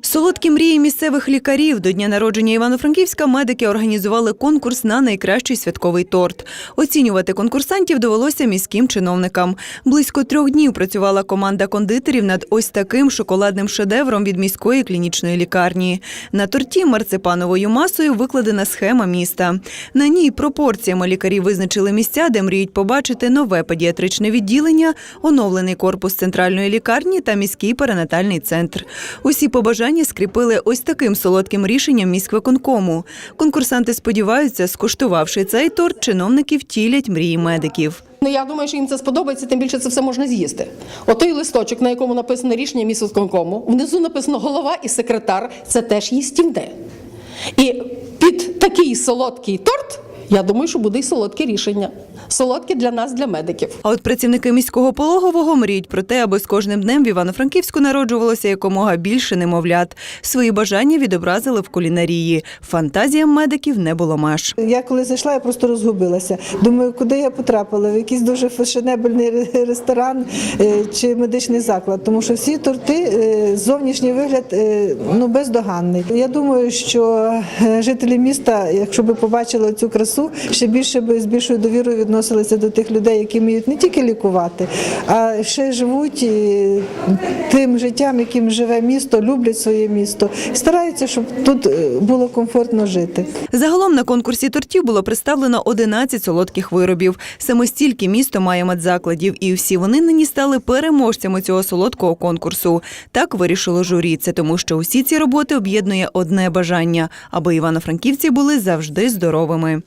Солодкі мрії місцевих лікарів до дня народження Івано-Франківська медики організували конкурс на найкращий святковий торт. Оцінювати конкурсантів довелося міським чиновникам. Близько трьох днів працювала команда кондитерів над ось таким шоколадним шедевром від міської клінічної лікарні. На торті марципановою масою викладена схема міста. На ній пропорціями лікарі визначили місця, де мріють побачити нове педіатричне відділення, оновлений корпус центральної лікарні та міський перинатальний центр. Усі побажання скріпили ось таким солодким рішенням міськвиконкому. Конкурсанти сподіваються, скуштувавши цей торт, чиновники втілять мрії медиків. Ну, я думаю, що їм це сподобається, тим більше це все можна з'їсти. Отой листочок, на якому написано рішення міськвиконкому, внизу написано голова і секретар, це теж їстівне. І під такий солодкий торт, я думаю, що буде і солодке рішення. Солодке для нас, для медиків. А от працівники міського пологового мріють про те, аби з кожним днем в Івано-Франківську народжувалося якомога більше немовлят. Свої бажання відобразили в кулінарії. Фантазіям медиків не було меж. Я коли зайшла, я просто розгубилася. Думаю, куди я потрапила? В якийсь дуже фешенебельний ресторан е, чи медичний заклад, тому що всі торти, е, зовнішній вигляд е, ну бездоганний. Я думаю, що жителі міста, якщо би побачили цю красу, ще більше би з більшою довірою відносилися до тих людей, які вміють не тільки лікувати, а ще живуть тим життям, яким живе місто, люблять своє місто, стараються, щоб тут е, було комфортно жити. Загалом на конкурсі тортів було представлено 11 солодких виробів. Саме стільки місто має медзакладів, і всі вони нині стали переможцями цього солодкого конкурсу. Так вирішило журі. Це тому, що усі ці роботи об'єднує одне бажання, аби івано-франківці були завжди здоровими.